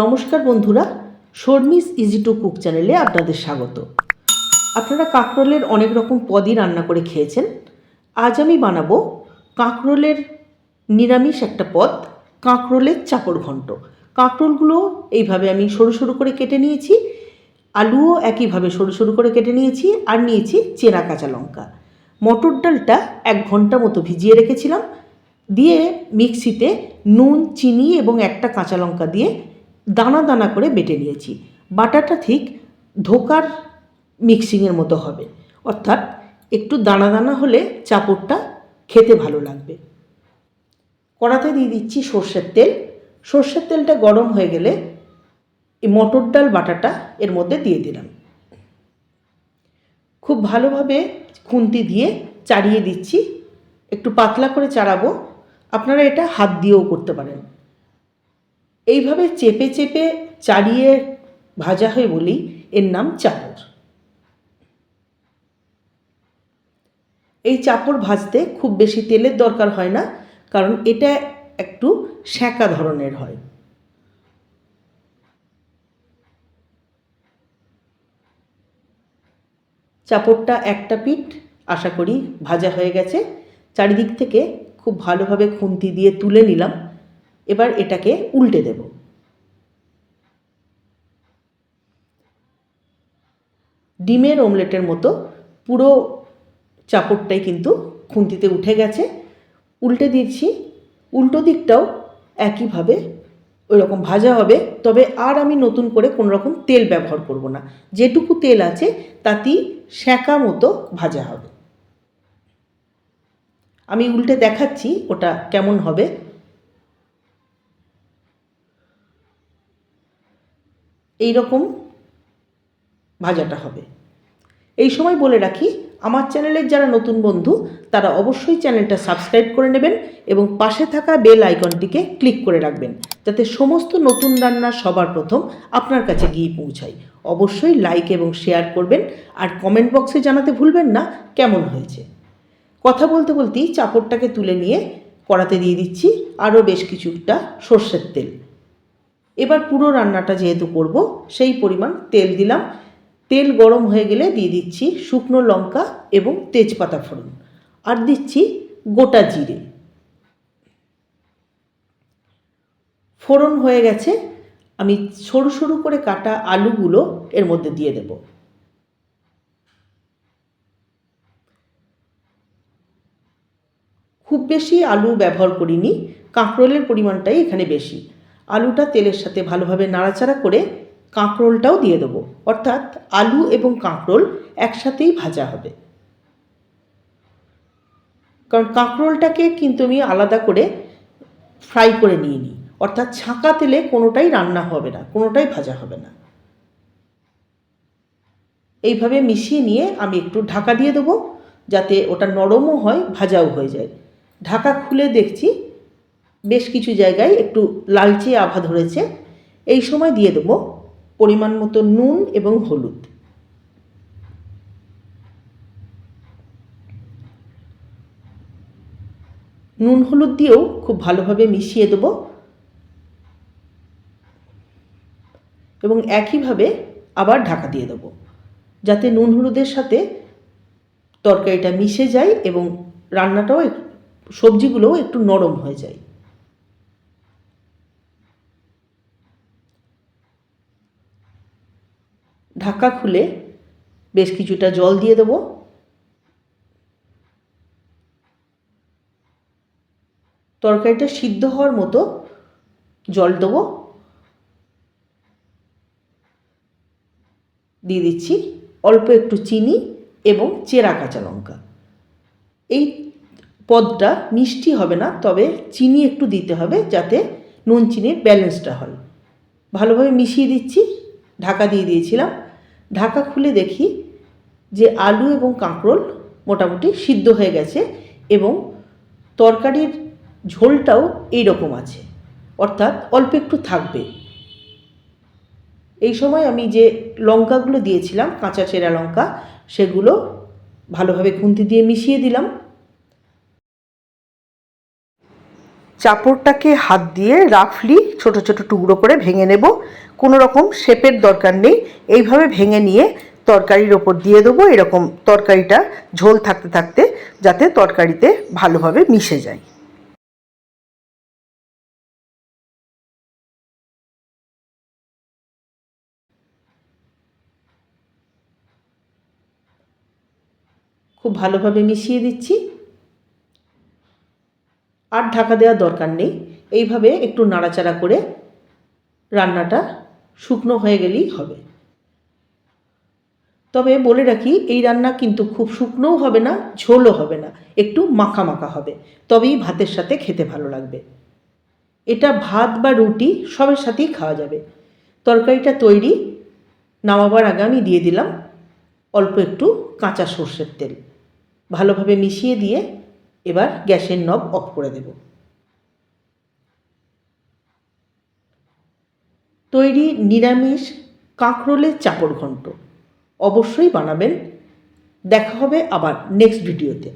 নমস্কার বন্ধুরা, Sharmi's easy to cook চ্যানেলে আপনাদের স্বাগত। আপনারা কাঁকরোলের অনেক রকম পদই রান্না করে খেয়েছেন। আজ আমি বানাবো কাঁকরোলের নিরামিষ একটা পদ, কাঁকরোলের চাপড় ঘন্ট। কাঁকরোলগুলো এইভাবে আমি সরু সরু করে কেটে নিয়েছি, আলুও একইভাবে সরু সরু করে কেটে নিয়েছি আর নিয়েছি চেরা কাঁচা লঙ্কা। মটর ডালটা এক ঘণ্টা মতো ভিজিয়ে রেখেছিলাম, দিয়ে মিক্সিতে নুন, চিনি এবং একটা কাঁচা লঙ্কা দিয়ে দানা দানা করে বেটে নিয়েছি। বাটাটা ঠিক ধোকার মিক্সিংয়ের মতো হবে। অর্থাৎ একটু দানা দানা হলে চাপড়টা খেতে ভালো লাগবে। কড়াতে দিয়ে দিচ্ছি সর্ষের তেল। সর্ষের তেলটা গরম হয়ে গেলে এই মটর ডাল বাটাটা এর মধ্যে দিয়ে দিলাম। খুব ভালোভাবে খুন্তি দিয়ে চাড়িয়ে দিচ্ছি। একটু পাতলা করে চাড়াবো। আপনারা এটা হাত দিয়েও করতে পারেন। এইভাবে চেপে চেপে চাড়িয়ে ভাজা হয় বলেই এর নাম চাপড়। এই চাপড় ভাজতে খুব বেশি তেলের দরকার হয় না, কারণ এটা একটু শ্যাঁকা ধরনের হয়। চাপড়টা একটা পিঠ, আশা করি ভাজা হয়ে গেছে। চারিদিক থেকে খুব ভালোভাবে খুন্তি দিয়ে তুলে নিলাম। এবার এটাকে উল্টে দেব। ডিমের অমলেটের মতো পুরো চাপড়টাই কিন্তু খুন্তিতে উঠে গেছে। উল্টে দিচ্ছি। উল্টো দিকটাও একইভাবে ওই রকম ভাজা হবে। তবে আর আমি নতুন করে কোনো রকম তেল ব্যবহার করব না। যেটুকু তেল আছে তাতেই শ্যাঁকা মতো ভাজা হবে। আমি উল্টে দেখাচ্ছি ওটা কেমন হবে। এই রকম ভাজাটা হবে। এই সময় বলে রাখি, আমার চ্যানেলের যারা নতুন বন্ধু, তারা অবশ্যই চ্যানেলটা সাবস্ক্রাইব করে নেবেন এবং পাশে থাকা বেল আইকনটিকে ক্লিক করে রাখবেন, যাতে সমস্ত নতুন রান্না সবার প্রথম আপনার কাছে গিয়ে পৌঁছায়। অবশ্যই লাইক এবং শেয়ার করবেন আর কমেন্ট বক্সে জানাতে ভুলবেন না, কেমন হয়েছে। কথা বলতে বলতেই চাপড়টাকে তুলে নিয়ে কড়াতে দিয়ে দিচ্ছি আরও বেশ কিছুটা সর্ষের তেল। এবার পুরো রান্নাটা যেহেতু করব, সেই পরিমাণ তেল দিলাম। তেল গরম হয়ে গেলে দিয়ে দিচ্ছি শুকনো লঙ্কা এবং তেজপাতা ফোড়ন। আর দিচ্ছি গোটা জিরে। ফোড়ন হয়ে গেছে, আমি সরু সরু করে কাটা আলুগুলো এর মধ্যে দিয়ে দেব। খুব বেশি আলু ব্যবহার করিনি, কাঁকরোলের পরিমাণটাই এখানে বেশি। আলুটা তেলের সাথে ভালোভাবে নাড়াচাড়া করে কাঁকরোলটাও দিয়ে দেবো। অর্থাৎ আলু এবং কাঁকরোল একসাথেই ভাজা হবে। কারণ কাঁকরোলটাকে কিন্তু আমি আলাদা করে ফ্রাই করে নিয়ে নিই। অর্থাৎ ছাঁকা তেলে কোনোটাই রান্না হবে না, কোনোটাই ভাজা হবে না। এইভাবে মিশিয়ে নিয়ে আমি একটু ঢাকা দিয়ে দেবো যাতে ওটা নরমও হয়, ভাজাও হয়ে যায়। ঢাকা খুলে দেখছি বেশ কিছু জায়গায় একটু লালচে আভা ধরেছে। এই সময় দিয়ে দেবো পরিমাণ মতো নুন এবং হলুদ। নুন হলুদ দিয়েও খুব ভালোভাবে মিশিয়ে দেবো। এবং একইভাবে আবার ঢাকা দিয়ে দেবো। যাতে নুন হলুদের সাথে তরকারিটা মিশে যায় এবং রান্নাটাও সবজিগুলোও একটু নরম হয়ে যায়। ঢাকা খুলে বেশ কিছুটা জল দিয়ে দেবো। তরকারিটা সিদ্ধ হওয়ার মতো জল দেবো। দিয়ে দিচ্ছি অল্প একটু চিনি এবং চেরা কাঁচা লঙ্কা। এই পদটা মিষ্টি হবে না, তবে চিনি একটু দিতে হবে যাতে নুন চিনির ব্যালেন্সটা হয়। ভালোভাবে মিশিয়ে দিচ্ছি, ঢাকা দিয়ে দিয়েছিলাম। ঢাকা খুলে দেখি যে আলু এবং কাঁকরোল মোটামুটি সিদ্ধ হয়ে গেছে এবং তরকারির ঝোলটাও এই রকম আছে, অর্থাৎ অল্প একটু থাকবে। এই সময় আমি যে লঙ্কাগুলো দিয়েছিলাম, কাঁচা চেরা লঙ্কা, সেগুলো ভালোভাবে খুন্তি দিয়ে মিশিয়ে দিলাম। চাপড়টাকে হাত দিয়ে রাফলি ছোট ছোট টুকরো করে ভেঙে নেব। কোনো রকম শেপের দরকার নেই। এইভাবে ভেঙে নিয়ে তরকারির ওপর দিয়ে দেবো। এরকম তরকারিটা ঝোল থাকতে থাকতে যাতে তরকারিতে ভালোভাবে মিশে যায়। খুব ভালোভাবে মিশিয়ে দিচ্ছি। আর ঢাকা দেওয়ার দরকার নেই। এইভাবে একটু নাড়াচাড়া করে রান্নাটা শুকনো হয়ে গেলেই হবে। তবে বলে রাখি, এই রান্না কিন্তু খুব শুকনোও হবে না, ঝোলও হবে না, একটু মাখা মাখা হবে। তবেই ভাতের সাথে খেতে ভালো লাগবে। এটা ভাত বা রুটি সবের সাথেই খাওয়া যাবে। তরকারিটা তৈরি, নামাবার আগে আমি দিয়ে দিলাম অল্প একটু কাঁচা সর্ষের তেল। ভালোভাবে মিশিয়ে দিয়ে এবার গ্যাসের নব অফ করে দেব। তৈরি নিরামিষ কাঁকরোলের চাপড় ঘন্ট অবশ্যই বানাবেন। দেখা হবে আবার নেক্সট ভিডিওতে